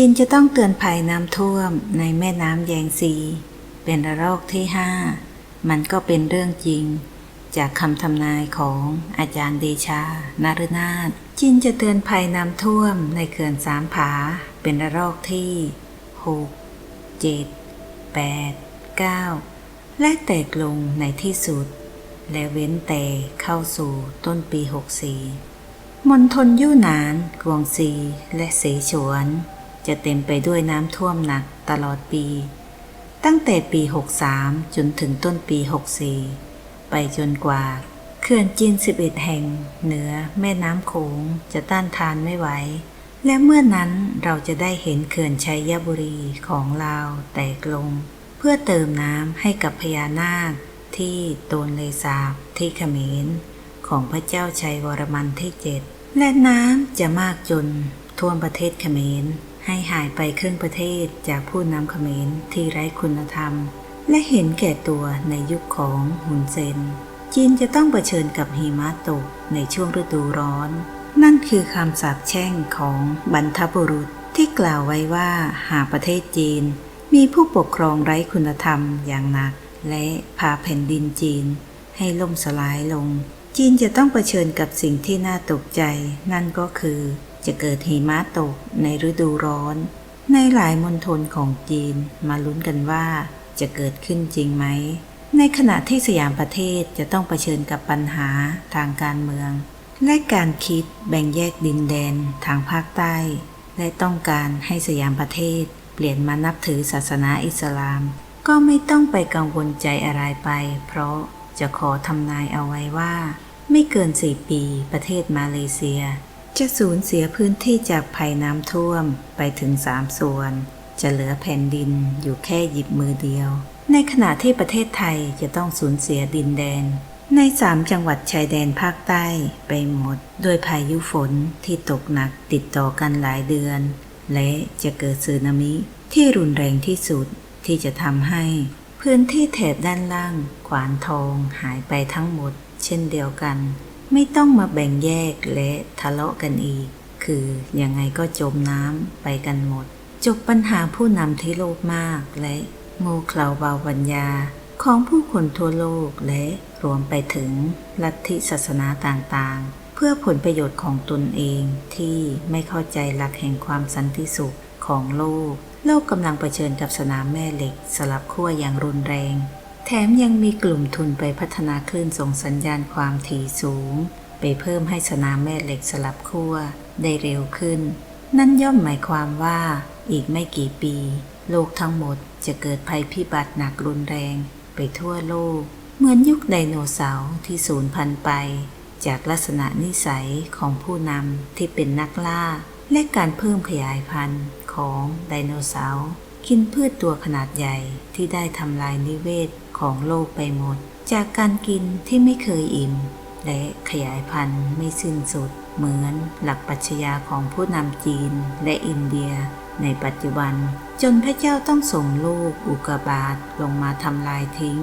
จีนจะต้องเตือนภัยน้ำท่วมในแม่น้ำแยงซี เป็นระลอกที่ห้ามันก็เป็นเรื่องจริง จากคำทำนายของอาจารย์เดชา นารุนาถจีนจะเตือนภัยน้ำท่วมในเขื่อนสามผา เป็นระลอกที่หกเจ็ดแปดเก้าและแตกลงในที่สุด และเว้นแต่เข้าสู่ต้นปี 64มณฑลยู่หนาน กวงซี และเสฉวน จะเต็มไปด้วยน้ำท่วมหนักตลอดปี ตั้งแต่ปี 63 จนถึงต้นปี 64 ไปจนกว่าเขื่อนจีน 11 แห่ง เหนือแม่น้ำโขงจะต้านทานไม่ไหว และเมื่อนั้นเราจะได้เห็นเขื่อนชัยบุรีของลาวแตกลง เพื่อเติมน้ำให้กับพญานาคที่โตนเลสาบที่เขมรของพระเจ้าชัยวรมันที่เจ็ดและน้ำจะมากจนท่วมประเทศเขมร ให้หายไปครึ่งประเทศจากผู้นำเขมรที่ไร้คุณธรรม และเห็นแก่ตัวในยุคของฮุนเซน จีนจะต้องเผชิญกับหิมะตกในช่วงฤดูร้อน นั่นคือคำสาปแช่งของบรรทบุรุษที่กล่าวไว้ว่าหากประเทศจีน มีผู้ปกครองไร้คุณธรรมอย่างหนัก และพาแผ่นดินจีน ให้ล่มสลายลง จีนจะต้องเผชิญกับสิ่งที่น่าตกใจ นั่นก็คือ จะเกิดหิมะตกในฤดูร้อน ในหลายมณฑลของจีนมาลุ้นกันว่าจะเกิดขึ้นจริงไหม ในขณะที่สยามประเทศจะต้องเผชิญกับปัญหาทางการเมือง และการคิดแบ่งแยกดินแดนทางภาคใต้ และต้องการให้สยามประเทศ เปลี่ยนมานับถือศาสนาอิสลาม ก็ไม่ต้องไปกังวลใจอะไรไป เพราะจะขอทำนายเอาไว้ว่า ไม่เกินสี่ปีประเทศมาเลเซีย จะสูญเสียพื้นที่จากภัยน้ำท่วมไปถึงสามส่วน จะเหลือแผ่นดินอยู่แค่หยิบมือเดียว ในขณะที่ประเทศไทยจะต้องสูญเสียดินแดน ในสามจังหวัดชายแดนภาคใต้ไปหมด โดยพายุฝนที่ตกหนักติดต่อกันหลายเดือน และจะเกิดสึนามิที่รุนแรงที่สุดที่จะทำให้ พื้นที่แถบด้านล่าง ขวานทองหายไปทั้งหมด เช่นเดียวกัน ไม่ต้องมาแบ่งแยกและทะเลาะกันอีก คือยังไงก็จมน้ำไปกันหมด จบปัญหาผู้นำที่โลภมากและโง่เขลาเบาปัญญาของผู้คนทั่วโลกและรวมไปถึงลัทธิศาสนาต่างๆ เพื่อผลประโยชน์ของตนเองที่ไม่เข้าใจหลักแห่งความสันติสุขของโลก โลกกำลังเผชิญกับสนามแม่เหล็กสลับขั้วอย่างรุนแรง แถมยังมีกลุ่มทุนไปพัฒนาคลื่นส่งสัญญาณความถี่สูง ไปเพิ่มให้สนามแม่เหล็กสลับขั้วได้เร็วขึ้น นั่นย่อมหมายความว่าอีกไม่กี่ปี โลกทั้งหมดจะเกิดภัยพิบัติหนักรุนแรง ไปทั่วโลก เหมือนยุคไดโนเสาร์ที่สูญพันธุ์ไป จากลักษณะนิสัยของผู้นำที่เป็นนักล่า และการเพิ่มขยายพันธุ์ของไดโนเสาร์กินพืชตัวขนาดใหญ่ที่ได้ทำลายนิเวศ ของโลกไปหมด จากการกินที่ไม่เคยอิ่ม และขยายพันธุ์ไม่สิ้นสุด เหมือนหลักปัชญาของผู้นำจีนและอินเดีย ในปัจจุบัน จนพระเจ้าต้องส่งลูกอุกกาบาตลงมาทำลายทิ้ง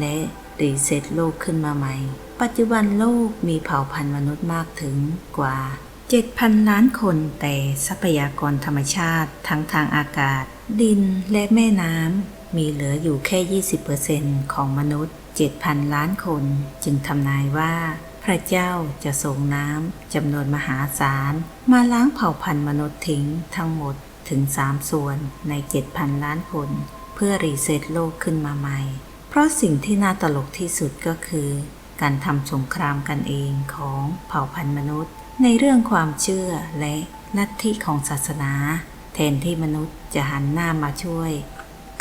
และรีเซ็ตโลกขึ้นมาใหม่ ปัจจุบันโลกมีเผ่าพันธุ์มนุษย์มากถึงกว่า 7,000 ล้านคนแต่ทรัพยากรธรรมชาติทั้งทางอากาศ ดินและแม่น้ำ มีเหลืออยู่แค่ 20%ของมนุษย์ 7,000 ล้านคน จึงทำนายว่า พระเจ้าจะส่งน้ำจำนวนมหาศาล มาล้างเผ่าพันธุ์มนุษย์ทิ้งทั้งหมดถึง 3 ส่วนใน 7,000 ล้านคน เพื่อรีเซ็ตโลกขึ้นมาใหม่ เพราะสิ่งที่น่าตลกที่สุดก็คือ การทำสงครามกันเองของเผ่าพันธุ์มนุษย์ ในเรื่องความเชื่อและลัทธิของศาสนา แทนที่มนุษย์จะหันหน้ามาช่วย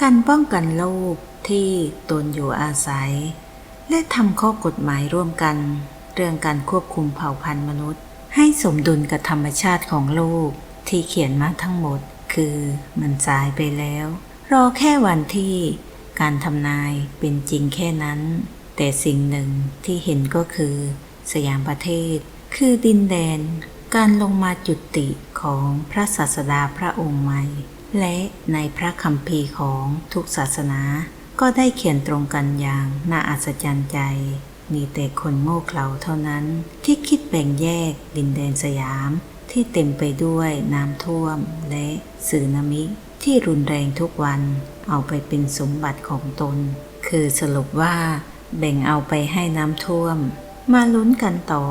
การป้องกันโลกที่ตนอยู่อาศัย และทำข้อกฎหมายร่วมกัน เรื่องการควบคุมเผ่าพันธุ์มนุษย์ ให้สมดุลกับธรรมชาติของโลกที่เขียนมาทั้งหมด คือมันสายไปแล้ว รอแค่วันที่การทำนายเป็นจริงแค่นั้น แต่สิ่งหนึ่งที่เห็นก็คือ สยามประเทศ คือดินแดน การลงมาจุติของพระศาสดาพระองค์ใหม่ และในพระคัมภีร์ของทุกศาสนา ก็ได้เขียนตรงกันอย่างน่าอัศจรรย์ใจ มีแต่คนโง่เขลาเท่านั้น ที่คิดแบ่งแยกดินแดนสยาม ที่เต็มไปด้วยน้ำท่วมและสึนามิ ที่รุนแรงทุกวัน เอาไปเป็นสมบัติของตน คือสรุปว่า แบ่งเอาไปให้น้ำท่วม มาลุ้นกันต่อ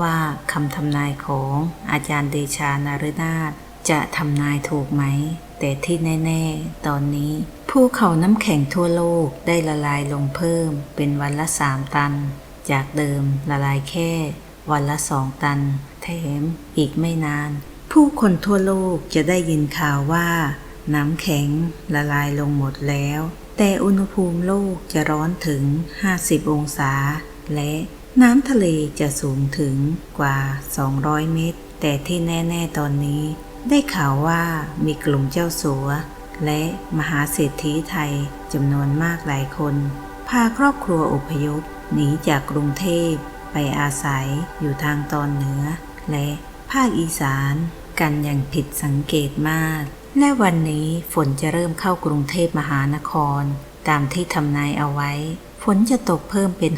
ว่าคำทำนายของอาจารย์เดชานารนาถจะทำนายถูกไหม แต่ที่แน่ ๆ ตอนนี้ภูเขาน้ำแข็งทั่วโลกได้ละลายลงเพิ่มเป็นวันละสามตัน จากเดิมละลายแค่ วันละสองตัน แถมอีกไม่นาน ผู้คนทั่วโลกจะได้ยินข่าวว่า น้ำแข็งละลายลงหมดแล้ว แต่อุณหภูมิโลกจะร้อนถึง 50 องศา และน้ำทะเลจะสูงถึงกว่า 200 เมตร แต่ที่แน่ ๆ ตอนนี้ ได้ข่าวว่ามีกลุ่มเจ้าสัว และมหาเศรษฐีไทยจำนวนมากหลายคน พาครอบครัวอพยพหนีจากกรุงเทพไปอาศัยอยู่ทางตอนเหนือ และภาคอีสานกันอย่างผิดสังเกตมาก และวันนี้ฝนจะเริ่มเข้ากรุงเทพมหานคร ตามที่ทำนายเอาไว้ ฝนจะตกเพิ่มเป็น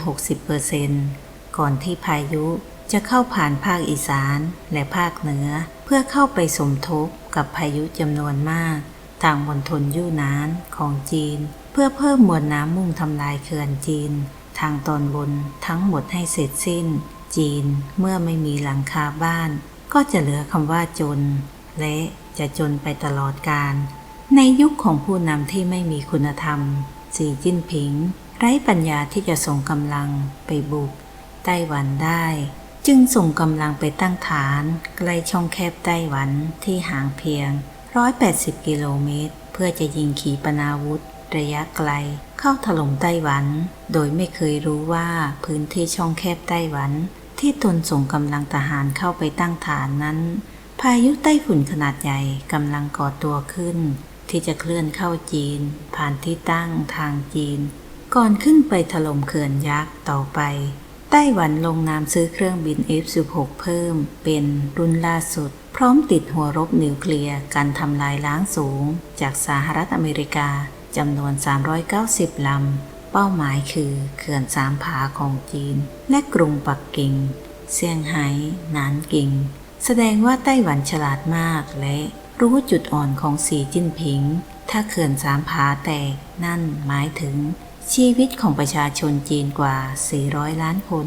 60%ก่อนที่พายุ จะเข้าผ่านภาคอีสานและภาคเหนือ เพื่อเข้าไปสมทบกับพายุจำนวนมาก ทางมณฑลยู่นานของจีน เพื่อเพิ่มมวลน้ำมุ่งทำลายเขื่อนจีน ทางตอนบนทั้งหมดให้เสร็จสิ้น จีนเมื่อไม่มีหลังคาบ้าน ก็จะเหลือคำว่าจน และจะจนไปตลอดกาลในยุคของผู้นำที่ไม่มีคุณธรรม สีจิ้นผิง ไร้ปัญญาที่จะส่งกำลังไปบุกไต้หวันได้ จึงส่งกำลังไปตั้งฐานใกล้ช่องแคบไต้หวันที่ห่างเพียง 180 กิโลเมตร เพื่อจะยิงขีปนาวุธ ระยะไกล เข้าถล่มไต้หวัน โดยไม่เคยรู้ว่าพื้นที่ช่องแคบไต้หวัน ที่ตนส่งกำลังทหารเข้าไปตั้งฐานนั้น พายุไต้ฝุ่นขนาดใหญ่กำลังก่อตัวขึ้น ที่จะเคลื่อนเข้าจีน ผ่านที่ตั้งทางจีน ก่อนขึ้นไปถล่มเขื่อนยักษ์ต่อไป ไต้หวันลงนามซื้อเครื่องบิน F-16 เพิ่ม เป็นรุ่นล่าสุด พร้อมติดหัวรบนิวเคลียร์การทำลายล้างสูง จากสหรัฐอเมริกาจำนวน 390 ลำ เป้าหมายคือเขื่อนสามผาของจีน และกรุงปักกิ่งเซี่ยงไฮ้หนานกิง แสดงว่าไต้หวันฉลาดมากและรู้จุดอ่อนของสีจิ้นผิง ถ้าเขื่อนสามผาแตกนั่นหมายถึง ชีวิตของประชาชนจีนกว่า 400 ล้านคน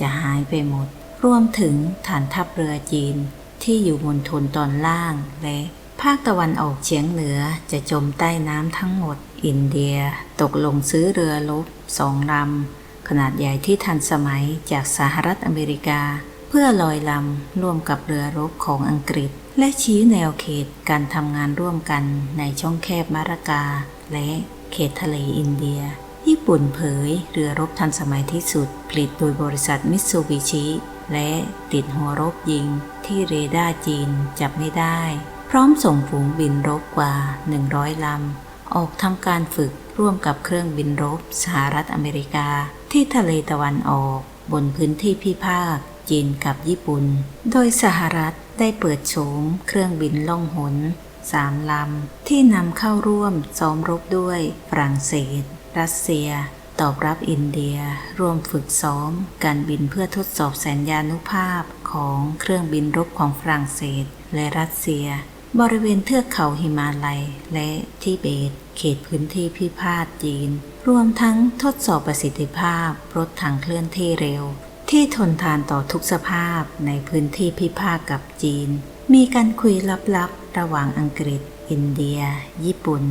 จะหายไปหมด รวมถึงฐานทัพเรือจีนที่อยู่มณฑลตอนล่างและภาคตะวันออกเฉียงเหนือจะจมใต้น้ำทั้งหมด อินเดียตกลงซื้อเรือลบสองลำขนาดใหญ่ที่ทันสมัยจากสหรัฐอเมริกา เพื่อลอยลำร่วมกับเรือรบของอังกฤษ และชี้แนวเขตการทำงานร่วมกันในช่องแคบมารากาและเขตทะเลอินเดีย ญี่ปุ่นเผยเรือรบทันสมัยที่สุด ผลิตโดยบริษัทมิตซูบิชิ และติดหัวรบยิงที่เรดาร์จีนจับไม่ได้ พร้อมส่งฝูงบินรบกว่า 100 ลำ ออกทำการฝึกร่วมกับเครื่องบินรบสหรัฐอเมริกา ที่ทะเลตะวันออก บนพื้นที่พิพาทจีนกับญี่ปุ่น โดยสหรัฐได้เปิดโฉมเครื่องบินล่องหนสามลำ ที่นำเข้าร่วมซ้อมรบด้วยฝรั่งเศส รัสเซีย ตอบรับอินเดีย ร่วมฝึกซ้อม การบินเพื่อทดสอบสัญญานุภาพของเครื่องบินรบของฝรั่งเศส และรัสเซีย บริเวณเทือกเขาหิมาลัย และทิเบต เขตพื้นที่พิพาทจีน รวมทั้งทดสอบประสิทธิภาพ รถถังเคลื่อนที่เร็ว ที่ทนทานต่อทุกสภาพในพื้นที่พิพาทกับจีน มีการคุยลับๆ ระหว่างอังกฤษ อินเดีย ญี่ปุ่น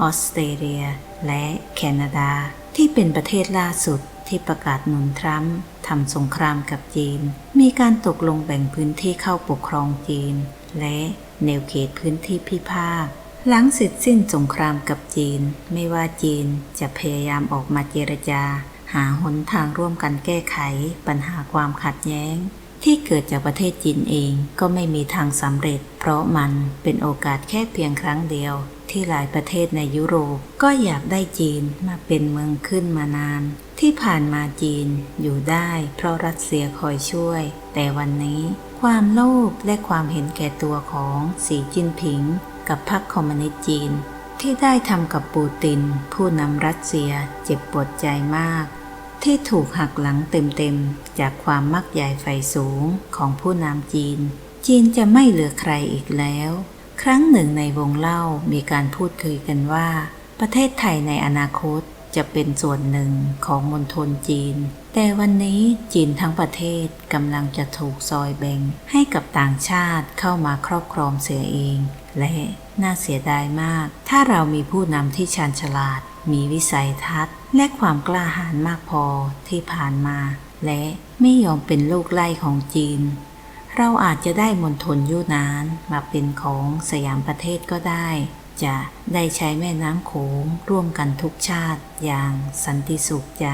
ออสเตรเลีย และแคนาดาที่เป็นประเทศล่าสุดที่ประกาศหนุนทรัมป์ทำสงครามกับจีน มีการตกลงแบ่งพื้นที่เข้าปกครองจีน และแนวเขตพื้นที่พิพาทหลังเสร็จสิ้นสงครามกับจีน ไม่ว่าจีนจะพยายามออกมาเจรจา หาหนทางร่วมกันแก้ไข ปัญหาความขัดแย้ง ที่เกิดจากประเทศจีนเองก็ไม่มีทางสำเร็จ เพราะมันเป็นโอกาสแค่เพียงครั้งเดียว ที่หลายประเทศในยุโรป ก็อยากได้จีนมาเป็นเมืองขึ้นมานาน ที่ผ่านมาจีนอยู่ได้เพราะรัสเซียคอยช่วย แต่วันนี้ ความโลภและความเห็นแก่ตัวของสีจิ้นผิง กับพรรคคอมมิวนิสต์จีน ที่ได้ทำกับปูติน ผู้นำรัสเซียเจ็บปวดใจมาก ที่ถูกหักหลังเต็มๆจากความมักใหญ่ไฟสูงของผู้นำจีน จีนจะไม่เหลือใครอีกแล้ว ครั้งหนึ่งในวงเล่ามีการพูดคุยกันว่า ประเทศไทยในอนาคตจะเป็นส่วนหนึ่งของมณฑลจีน แต่วันนี้จีนทั้งประเทศกำลังจะถูกซอยแบ่งให้กับต่างชาติเข้ามาครอบครองเสียเอง และน่าเสียดายมาก ถ้าเรามีผู้นำที่ชาญฉลาด มีวิสัยทัศน์ และความกล้าหาญมากพอที่ผ่านมา และไม่ยอมเป็นลูกไล่ของจีน เราอาจจะได้มณฑลยูนานมาเป็นของสยามประเทศก็ได้ จะได้ใช้แม่น้ำโขงร่วมกันทุกชาติอย่างสันติสุขใจ